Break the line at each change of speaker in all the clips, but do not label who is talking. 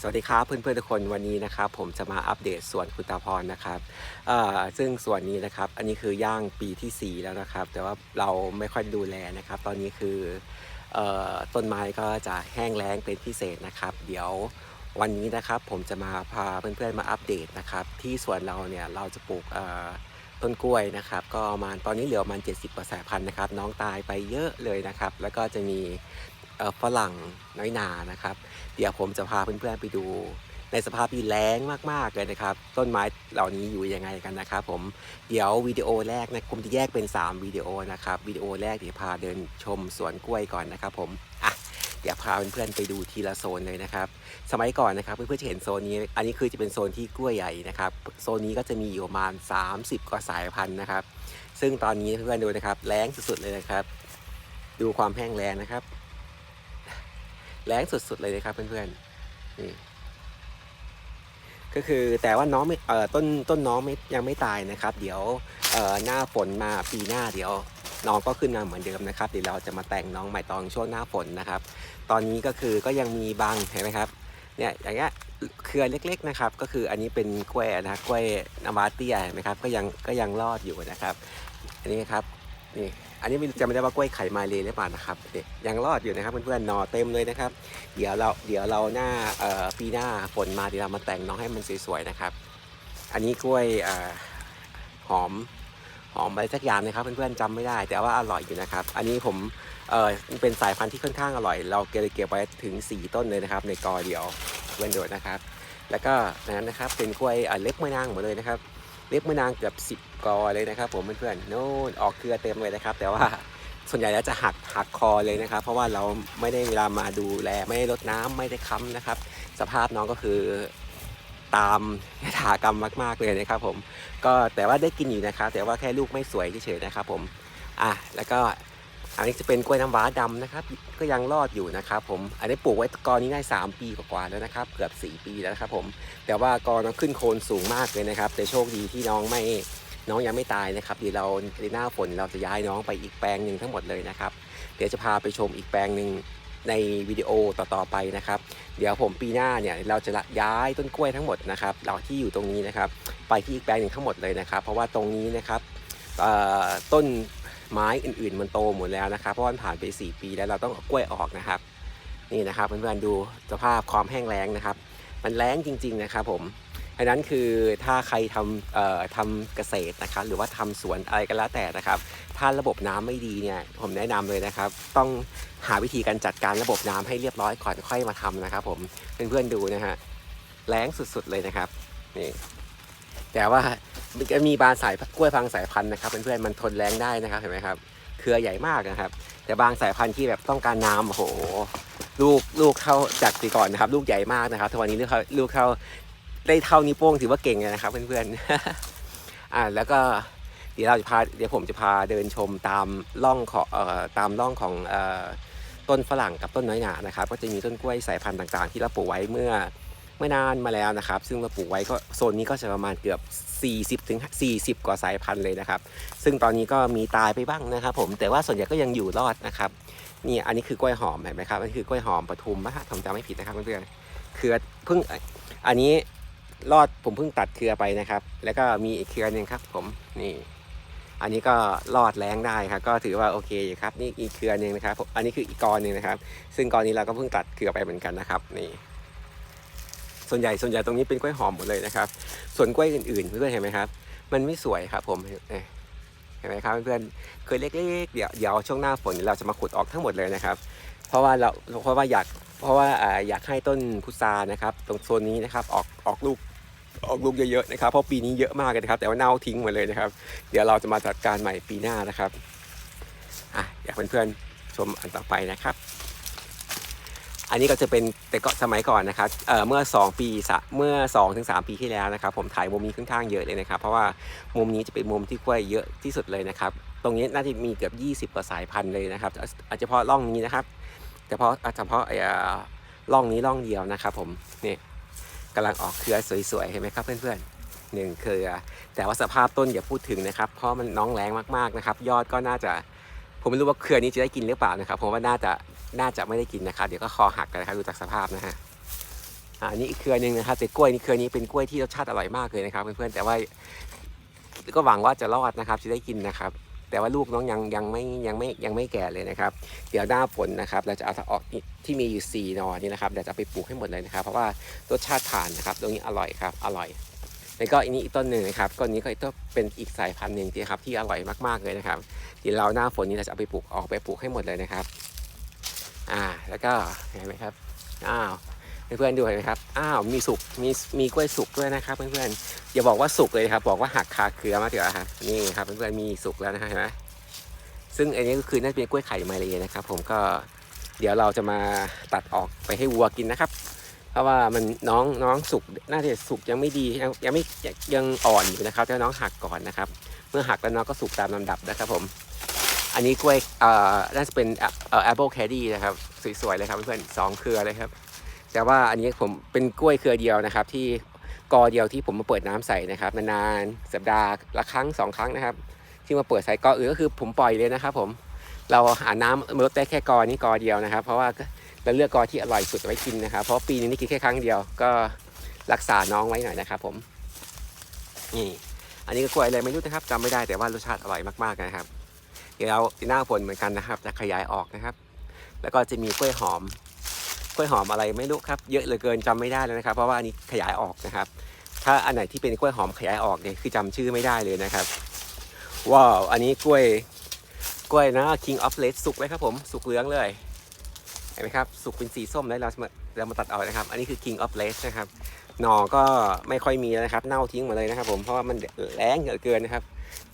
สวัสดีครับเพื่อนๆทุกคนวันนี้นะครับผมจะมาอัปเดตสวนคุณตาพรนะครับซึ่งสวนนี้นะครับอันนี้คือย่างปีที่ 4 แล้วนะครับ แต่ว่าเราไม่ค่อยดูแลนะครับ ตอนนี้คืออต้นไม้ก็จะแห้งแล้งเป็นพิเศษนะครับ เดี๋ยววันนี้นะครับผมจะมาพาเพื่อนๆมาอัปเดตนะครับ ที่สวนเราเนี่ยเราจะปลูกต้นกล้วยนะครับ ก็ประมาณตอนนี้เหลือประมาณ70กว่าสายพันธุ์นะครับ น้องตายไปเยอะเลยนะครับ แล้วก็จะมี ฝรั่งน้อยนานะครับ เดี๋ยวผมจะพาเพื่อนๆไปดู ในสภาพที่แล้งมากๆเลยนะครับ ต้นไม้เหล่านี้อยู่ยังไงกันนะครับ ผมเดี๋ยววิดีโอแรกนะผมจะแยกเป็น 3วิดีโอนะครับวิดีโอแรกเดี๋ยวพาเดินชมสวนกล้วยก่อนนะครับ ผมอะเดี๋ยวพาเพื่อนๆไปดูทีละโซนเลยนะครับ สมัยก่อนนะครับเพื่อนๆจะเห็นโซนนี้ อันนี้คือจะเป็นโซนที่กล้วยใหญ่นะครับ โซนนี้ก็จะมีอยู่ประมาณ 30 กว่าสายพันธุ์นะครับ ซึ่งตอนนี้เพื่อนๆดูนะครับแล้งสุดๆเลยนะครับ ดูความแห้งแล้งนะครับ แรงสุดๆเลยนะครับเพื่อนๆนี่ก็คือแต่ว่าน้องไม่เอ่อต้นต้นน้องไม่ยังไม่ตายนะครับ เดี๋ยวเอ่อหน้าฝนมาปีหน้าเดี๋ยวน้องก็ขึ้นมาเหมือนเดิมนะครับเดี๋ยวเราจะมาแต่งน้องใหม่ตอนช่วงหน้าฝนนะครับ ตอนนี้ก็คือก็ยังมีบางเห็นไหมครับเนี่ยอย่างเงี้ยเครือเล็กๆนะครับ ก็คืออันนี้เป็นกล้วยนะกล้วยนาวาเตียเห็นไหมครับก็ยังก็ยังรอดอยู่นะครับ อันนี้ครับ นี่อันนี้จำไม่ได้ว่ากล้วยไข่มาเลยหรือเปล่านะครับนี่ยังรอดอยู่นะครับเพื่อนๆนอเต็มเลยนะครับ เดี๋ยวเราเดี๋ยวเราหน้าปีหน้าฝนมาเดี๋ยวเรามาแต่งน้องให้มันสวยๆนะครับ อันนี้กล้วยอหอมหอมอะไรสักอย่างนะครับเพื่อนๆจำไม่ได้ แต่ว่าอร่อยอยู่นะครับ อันนี้ผมเออเป็นสายพันธุ์ที่ค่อนข้างอร่อย เราเก็บไว้ถึง 4 ต้นเลยนะครับ ในกอเดียวเว้นโดดนะครับ แล้วก็นั้นนะครับเป็นกล้วยเอ่อเล็บมะนางหมดเลยนะครับ เล็บมะนางเกือบ 10 กอเลยนะครับ ผมเพื่อนๆโน่นออกเครือเต็มเลยนะครับ แต่ว่าส่วนใหญ่แล้วจะหักหักคอเลยนะครับ เพราะว่าเราไม่ได้เวลามาดูแลไม่ได้รดน้ำไม่ได้ค้ำนะครับ สภาพน้องก็คือตามยถากรรมมาก ๆเลยนะครับ ผม ก็แต่ว่าได้กินอยู่นะครับ แต่ว่าแค่ลูกไม่สวยเฉยๆนะครับ ผมอะแล้วก็ อันนี้จะเป็นกล้วยน้ำว้าดำนะครับ ก็ยังรอดอยู่นะครับ ผม อันนี้ปลูกไว้กอนี้ได้ 3 ปีกว่าแล้วนะครับ เกือบ 4 ปีแล้วนะครับ ผม แต่ว่ากอน้องขึ้นโคนสูงมากเลยนะครับ แต่โชคดีที่น้องไม่ น้องยังไม่ตายนะครับเดี๋ยวเราในหน้าฝนเราจะย้ายน้องไปอีกแปลงหนึ่งทั้งหมดเลยนะครับ เดี๋ยวจะพาไปชมอีกแปลงหนึ่งในวิดีโอต่อๆไปนะครับ เดี๋ยวผมปีหน้าเนี่ยเราจะย้ายต้นกล้วยทั้งหมดนะครับ เราที่อยู่ตรงนี้นะครับ ไปที่อีกแปลงหนึ่งทั้งหมดเลยนะครับ เพราะว่าตรงนี้นะครับต้น ไม้อื่นๆ มันโตหมดแล้วนะครับ เพราะมันผ่านไป 4 ปีแล้วเราต้องเอากล้วยออกนะครับ นี่นะครับเพื่อนๆดูสภาพความแห้งแล้งนะครับ มันแรงจริง ๆนะครับผมอันนั้นคือถ้าใครทำเอ่อทำเกษตรนะครับ หรือว่าทำสวนอะไรก็แล้วแต่นะครับ ถ้าระบบน้ำไม่ดีเนี่ยผมแนะนำเลยนะครับ ต้องหาวิธีการจัดการระบบน้ำให้เรียบร้อยก่อนค่อยมาทำนะครับ ผมเพื่อนๆดูนะฮะแรงสุดๆเลยนะครับนี่ แต่ว่ามันจะมีบางสายกล้วยบางสายพันธุ์นะครับเพื่อนๆมันทนแรงได้นะครับเห็นไหมครับ เครือใหญ่มากนะครับ แต่บางสายพันธุ์ที่แบบต้องการน้ำโอ้โห ลูกลูกเท่าจากปีก่อนนะครับ ลูกใหญ่มากนะครับทุกวันนี้ลูกเขาลูกเท่าได้เท่านิ้วโป้งถือว่าเก่งเลยนะครับ เพื่อนๆอ่าแล้วก็เดี๋ยวเราจะพาเดี๋ยวผมจะพาเดินชมตามร่องของเอ่อตามร่องของเอ่อต้นฝรั่งกับต้นน้อยหนานะครับ ก็จะมีต้นกล้วยสายพันธุ์ต่างๆ ที่เราปลูกไว้เมื่อ เมื่อนานมาแล้วนะครับ ซึ่งเราปลูกไว้ก็โซนนี้ก็จะประมาณเกือบ 40ถึง40 กว่าสายพันธุ์เลยนะครับ ซึ่งตอนนี้ก็มีตายไปบ้างนะครับ ผมแต่ว่าส่วนใหญ่ก็ยังอยู่รอดนะครับนี่อันนี้คือกล้วยหอมเห็นไหมครับอันนี้คือกล้วยหอมปทุมนะฮะผมจำไม่ผิดนะครับเพื่อนๆเครือเพิ่งอันนี้รอดผมเพิ่งตัดเครือไปนะครับ แล้วก็มีอีกเครือหนึ่งครับ ผมนี่ อันนี้ก็รอดแรงได้ครับ ก็ถือว่าโอเคอยู่ครับ นี่อีกเครือหนึ่งนะครับ อันนี้คืออีกกอหนึ่งนะครับ ซึ่งกอนี้เราก็เพิ่งตัดเครือไปเหมือนกันนะครับ นี่ ส่วนใหญ่ส่วนใหญ่ตรงนี้เป็นกล้วยหอมหมดเลยนะครับ ส่วนกล้วยอื่นๆเพื่อนๆเห็นไหมครับ มันไม่สวยครับผมเห็นไหมครับเพื่อนๆเคยเล็กๆเดี๋ยวเดี๋ยวช่วงหน้าฝนเราจะมาขุดออกทั้งหมดเลยนะครับ เพราะว่าเราเพราะว่าอยากเพราะว่าอยากให้ต้นพุทรานะครับ ตรงโซนนี้นะครับออกออกลูกออกลูกเยอะๆนะครับเพราะปีนี้เยอะมากเลยนะครับ แต่ว่าเน่าทิ้งหมดเลยนะครับ เดี๋ยวเราจะมาจัดการใหม่ปีหน้านะครับอะอยากเพื่อนๆชมอันต่อไปนะครับ อันนี้ก็จะเป็นแต่ก็สมัยก่อนนะครับเเมื่อ 2 ปีสะเมื่อ2ถึง3ปีที่แล้วนะครับ ผมถ่ายมุมนี้ค่อนข้างเยอะเลยนะครับ เพราะว่ามุมนี้จะเป็นมุมที่กล้วยเยอะที่สุดเลยนะครับ ตรงนี้น่าจะมีเกือบ 20กว่าสายพันธุ์เลยนะครับอาจจะเฉพาะร่องนี้นะครับเฉพาะเฉพาะเอ่อร่องนี้ร่องเดียวนะครับ ผมนี่กำลังออกเครือสวยๆเห็นไหมครับเพื่อนๆหนึ่งเครือ แต่ว่าสภาพต้นอย่าพูดถึงนะครับ เพราะมันน้องแรงมากๆนะครับ ยอดก็น่าจะผมไม่รู้ว่าเครือนี้จะได้กินหรือเปล่านะครับผมว่าน่าจะ น่าจะไม่ได้กินนะครับ เดี๋ยวก็คอหักกันนะครับดูจากสภาพนะฮะอะอ่านี่อีกเครือหนึ่งนะครับแต่กล้วยนี่เครือนี้เป็นกล้วยที่รสชาติอร่อยมากเลยนะครับเพื่อนๆแต่ว่าก็หวังว่าจะรอดนะครับจะได้กินนะครับ แต่ว่าลูกน้องยังยังไม่ยังไม่ยังไม่แก่เลยนะครับ เดี๋ยวหน้าฝนนะครับ เราจะเอาออกที่มีอยู่4หนอนี่นะครับเดี๋ยวจะไปปลูกให้หมดเลยนะครับ เพราะว่ารสชาติผ่านนะครับตรงนี้อร่อยครับอร่อยแล้วก็อันนี้อีกต้นหนึ่งนะครับต้นนี้ก็อีกต้นเป็นอีกสายพันธุ์หนึ่งที่ครับที่อร่อยมากๆเลยนะครับเดี๋ยวเราหน้าฝนนี้เราจะเอาไปปลูกออกไปปลูกให้หมดเลยนะครับ อ่าแล้วก็เห็นไหมครับอ้าวเพื่อนๆดูเห็นไหมครับอ้าวมีสุกมีมีกล้วยสุกด้วยนะครับเพื่อนๆอย่าบอกว่าสุกเลยครับ บอกว่าหักคาเคือมาเถอะครับนี่ครับเพื่อนๆมีสุกแล้วนะเห็นไหมซึ่งอันนี้ก็คือน่าจะเป็นกล้วยไข่มาเลยนะครับ ผมก็เดี๋ยวเราจะมาตัดออกไปให้วัวกินนะครับ เพราะว่ามันน้องน้องสุกน่าจะสุกยังไม่ดียังยังไม่ยังอ่อนอยู่นะครับแต่น้องหักก่อนนะครับ เมื่อหักแล้วน้องก็สุกตามลำดับนะครับผม อันนี้กล้วยเอ่อน่าจะเป็นเอ่อ apple candy นะครับสวยๆเลยครับเพื่อนๆสองเครือเลยครับ แต่ว่าอันนี้ผมเป็นกล้วยเครือเดียวนะครับ ที่กอเดียวที่ผมมาเปิดน้ำใส่นะครับนานๆสัปดาห์ละครั้งสองครั้งนะครับ ที่มาเปิดใส่กออื่นก็คือผมปล่อยเลยนะครับ ผมเราหาน้ำลดได้แค่กอนี้กอเดียวนะครับ เพราะว่าเราเลือกกอที่อร่อยสุดไว้กินนะครับ เพราะปีนึงนี่กินแค่ครั้งเดียวก็รักษาน้องไว้หน่อยนะครับ ผมนี่อันนี้ก็กล้วยอะไรไม่รู้นะครับจำไม่ได้แต่ว่ารสชาติอร่อยมากๆนะครับ เดี๋ยวหน้าฝนเหมือนกันนะครับ จะขยายออกนะครับ แล้วก็จะมีกล้วยหอมกล้วยหอมอะไรไม่รู้ครับ เยอะเหลือเกินจำไม่ได้แล้วนะครับ เพราะว่าอันนี้ขยายออกนะครับ ถ้าอันไหนที่เป็นกล้วยหอมขยายออกเนี่ยคือจำชื่อไม่ได้เลยนะครับว้าวอันนี้กล้วยกล้วยนะ King of Red สุกเลยครับผมสุกเหลืองเลยเห็นไหมครับสุกเป็นสีส้มแล้วเรามาเรามาตัดออกนะครับ อันนี้คือ King of Red นะครับหน่อก็ไม่ค่อยมีแล้วนะครับ เน่าทิ้งหมาเลยนะครับ ผมเพราะว่ามันแรงเหลือเกินนะครับ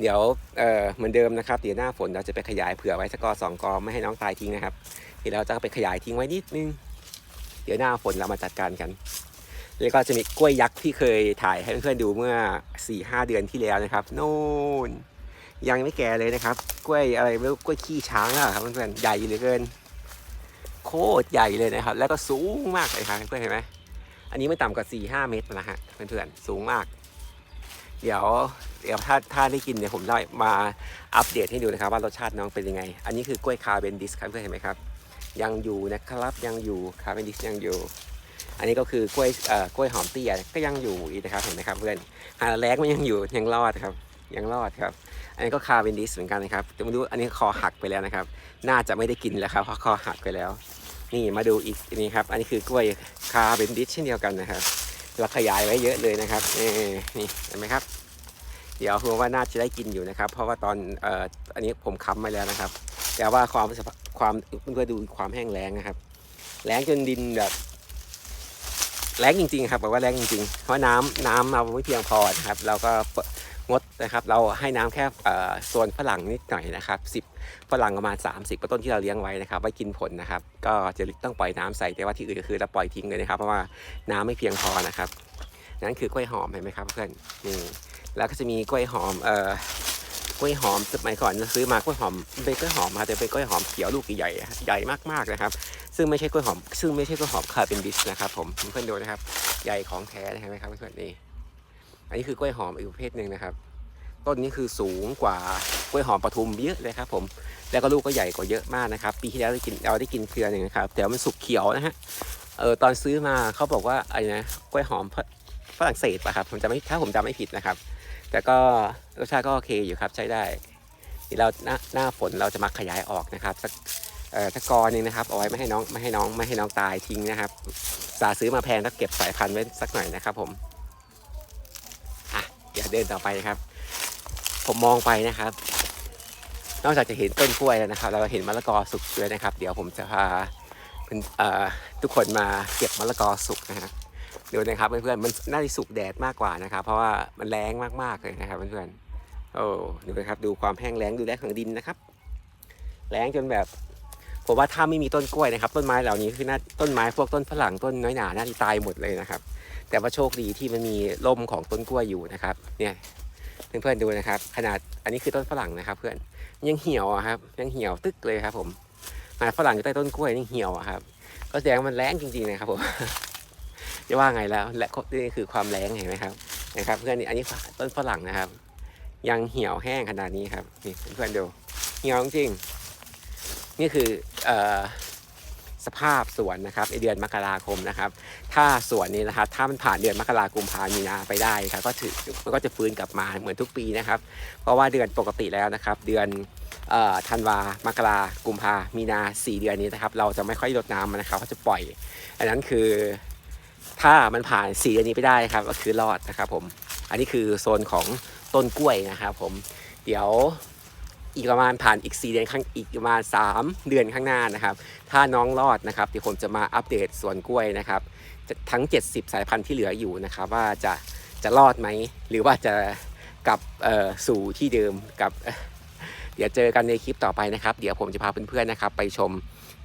เดี๋ยวเออเหมือนเดิมนะครับเดี๋ยวหน้าฝนเราจะไปขยายเผื่อไว้สักกอสองกอไม่ให้น้องตายทิ้งนะครับเดี๋ยวเราจะไปขยายทิ้งไว้นิดนึง เดี๋ยวหน้าฝนเรามาจัดการกัน แล้วก็จะมีกล้วยยักษ์ที่เคยถ่ายให้เพื่อนๆดูเมื่อ4ี่ห้าเดือนที่แล้วนะครับโน่นยังไม่แก่เลยนะครับ กล้วยอะไรไม่รู้กล้วยขี้ช้างอะครับเพื่อนๆใหญ่เหลือเกิน โคตรใหญ่เลยนะครับ แล้วก็สูงมากเลยครับเพื่อนเห็นไหมอันนี้ไม่ต่ำกว่า4ี่ห้าเมตรนะฮะเพื่อนๆสูงมาก เดี๋ยว เดี๋ยวถ้าถ้าได้กินเดี๋ยผมได้มาอัปเดตให้ดูนะครับ ว่ารสชาติน้องเป็นยังไง อันนี้คือกล้วยคาเบนดิสครับเพื่อนเห็นไหมครับ ยังอยู่นะครับยังอยู่คาเบนดิสยังอยู่ อันนี้ก็คือกล้วยเอ่อกล้วยหอมเตี้ยก็ยังอยู่อีกนะครับเห็นไหมครับเพื่อนหาแรงมันยังอยู่ยังรอดครับยังรอดครับ อันนี้ก็คาเบนดิสเหมือนกันนะครับแต่ไม่รู้อันนี้คอหักไปแล้วนะครับ น่าจะไม่ได้กินแล้วครับเพราะคอหักไปแล้ว นี่มาดูอีกอนี้ครับ อันนี้คือกล้วยคาเบนดิสเช่นเดียวกันนะครับ เราขยายไว้เยอะเลยนะครับนี่นี่เห็นไหมครับ เดี๋ยวผมว่าน่าจะได้กินอยู่นะครับ เพราะว่าตอนเอ่ออันนี้ผมค้ำมาแล้วนะครับ แต่ว่าความความเพื่อดูความแห้งแล้งนะครับแล้งจนดินแบบแล้งจริง ๆ ครับบอกว่าแล้งจริงๆ เพราะน้ำน้ำเราไม่เพียงพอนะครับ เราก็งดนะครับ เราให้น้ำแค่เอ่อส่วนฝรั่งนิดหน่อยนะครับ10ฝรั่งประมาณ 30กว่าต้นที่เราเลี้ยงไว้นะครับ ไว้กินผลนะครับ ก็จะต้องปล่อยน้ำใส่แต่ว่าที่อื่นก็คือเราปล่อยทิ้งเลยนะครับ เพราะว่าน้ำไม่เพียงพอนะครับ นั่นคือกล้วยหอมเห็นไหมครับเพื่อนนี่ แล้วก็จะมีกล้วยหอมเอ่อกล้วยหอมสมัยก่อนซื้อมากล้วยหอมเป็นกล้วยหอมมาแต่เป็นกล้วยหอมเขียวลูกใหญ่ใหญ่มากๆนะครับ ซึ่งไม่ใช่กล้วยหอม ซึ่งไม่ใช่กล้วยหอมคาเป็นบิสนะครับ ผมเพื่อนๆดูนะครับ ใหญ่ของแท้นะเห็นไหมครับเพื่อนๆนี่อันนี้คือกล้วยหอมอีกประเภทหนึ่งนะครับ ต้นนี้คือสูงกว่ากล้วยหอมปทุมเยอะเลยครับ ผม แล้วก็ลูกก็ใหญ่กว่าเยอะมากนะครับ ปีที่แล้วได้กินเราได้กินเครือหนึ่งนะครับแต่มันสุกเขียวนะฮะเออตอนซื้อมาเขาบอกว่าอะไรนะกล้วยหอมฝรั่งเศสป่ะครับผมจำไม่ถ้าผมจำไม่ผิดนะครับ แต่ก็รสชาติก็โอเคอยู่ครับใช้ได้เดี๋ยวเราหน้าหน้าฝนเราจะมาขยายออกนะครับสักเอ่อตะกอนึงนะครับเอาไว้ไม่ให้น้องไม่ให้น้องไม่ให้น้องตายทิ้งนะครับสาซื้อมาแพงต้องเก็บสายพันธุ์ไว้สักหน่อยนะครับผมอะเดี๋ยวเดินต่อไปนะครับ ผมมองไปนะครับ นอกจากจะเห็นต้นกล้วยแล้วนะครับ เราเห็นมะละกอสุกด้วยนะครับ เดี๋ยวผมจะพาทุกคนมาเก็บมะละกอสุกนะฮะ ดูนะครับเพื่อนๆมันน่าจะสุกแดดมากกว่านะครับ เพราะว่ามันแรงมากๆเลยนะครับเพื่อนๆโอ้ดูนะครับดูความแห้งแล้งดูแลของดินนะครับแล้งจนแบบผมว่าถ้าไม่มีต้นกล้วยนะครับ ต้นไม้เหล่านี้คือน่าต้นไม้พวกต้นฝรั่งต้นน้อยหนาน่าจะตายหมดเลยนะครับ แต่ว่าโชคดีที่มันมีร่มของต้นกล้วยอยู่นะครับ เนี่ยเพื่อนๆดูนะครับ ขนาดอันนี้คือต้นฝรั่งนะครับ เพื่อนยังเหี่ยวอะครับ ยังเหี่ยวตึกเลยครับ ผมขนาดฝรั่งอยู่ใต้ต้นกล้วยยังเหี่ยวอะครับ ก็แสดงมันแรงจริงๆนะครับผม จะว่าไงแล้ว และนี่คือความแรงเห็นไหมครับนะครับ เพื่อนนี่อันนี้ต้นฝรั่งนะครับ ยังเหี่ยวแห้งขนาดนี้ครับนี่เพื่อนดูเหี่ยวจริงนี่คืออสภาพสวนนะครับในเดือนมกราคมนะครับ ถ้าสวนนี้นะครับถ้ามันผ่านเดือนมกราคมพามีนาไปได้ครับก็ถือมันก็จะฟื้นกลับมาเหมือนทุกปีนะครับ เพราะว่าเดือนปกติแล้วนะครับ เดือนธันวามกรากุมภามีนาสี่เดือนนี้นะครับ เราจะไม่ค่อยรดน้ำนนะครับเขาจะปล่อย อันนั้นคือ ถ้ามันผ่านสี่เดือนนี้ไปได้ครับ ก็คือรอดนะครับผม อันนี้คือโซนของต้นกล้วยนะครับผม เดี๋ยวอีกประมาณผ่านอีก 4 เดือนข้างอีกประมาณ 3 เดือนข้างหน้านะครับ ถ้าน้องรอดนะครับเดี๋ยวผมจะมาอัปเดตสวนกล้วยนะครับ ทั้ง 70 สายพันธุ์ที่เหลืออยู่นะครับ ว่าจะจะรอดไหม หรือว่าจะกลับสู่ที่เดิมกับเดี๋ยวเจอกันในคลิปต่อไปนะครับ เดี๋ยวผมจะพาเพื่อนๆนะครับ ไปชม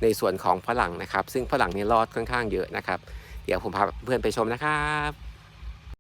ในส่วนของฝรั่งนะครับ ซึ่งฝรั่งนี่รอดค่อนข้างเยอะนะครับ เดี๋ยวผมพาเพื่อนไปชมนะครับ